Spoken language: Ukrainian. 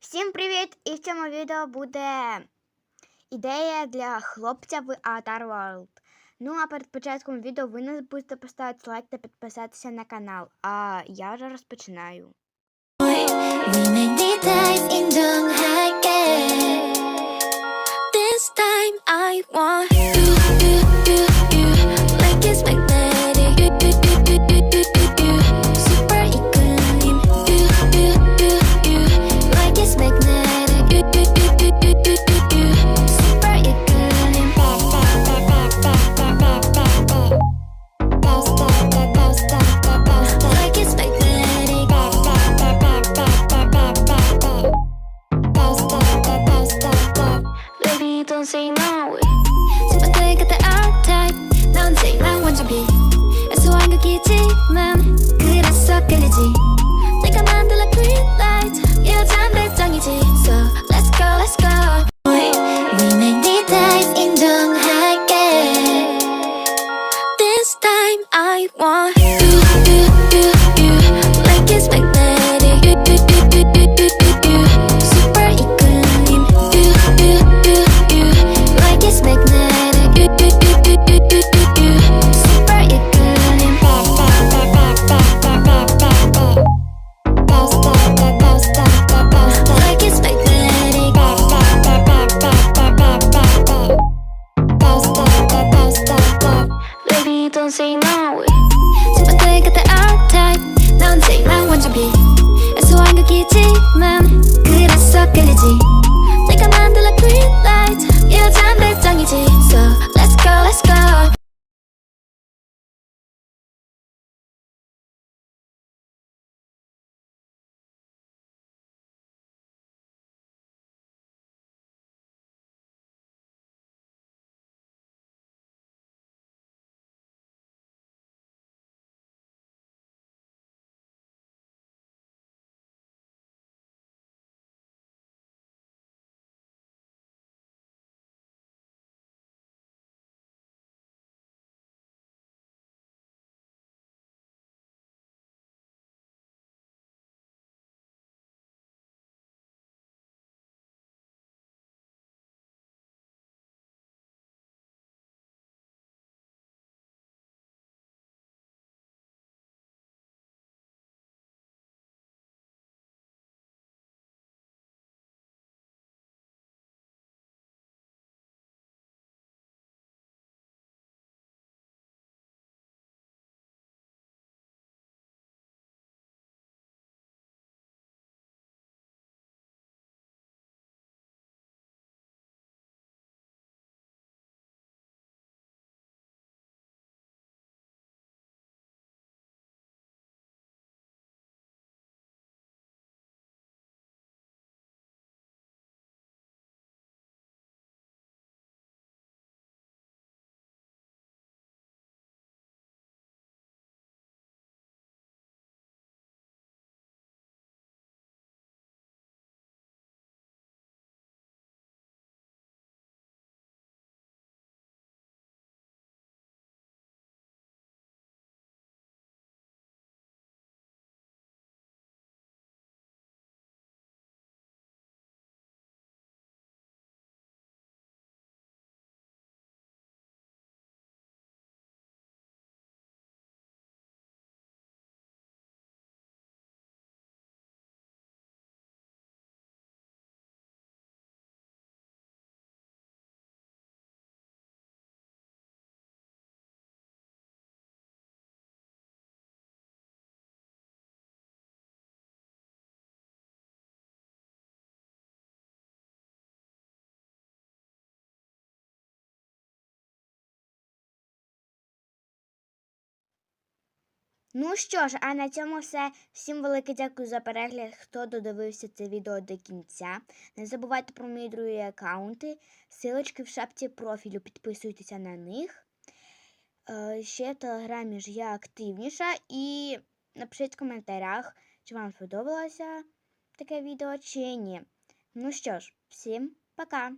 Всім привіт! І в цьому відео буде ідея для хлопця в Avatar World. Ну, а перед початком відео ви не забудьте поставити лайк та підписатися на канал. А я вже розпочинаю. This time I want you 극이지만 그래서 끌리지. 내가 만들어 green light. 여잔 배짱이지. So 극이지만 그래서 끌리지. 내가 만들어 green light. Ну що ж, а на цьому все. Всім велике дякую за перегляд, хто додивився це відео до кінця. Не забувайте про мої другі аккаунти. Силочки в шапці профілю, підписуйтеся на них. Е, Ще в телеграмі ж я активніша. І напишіть в коментарях, чи вам сподобалося таке відео, чи ні. Ну що ж, всім пока!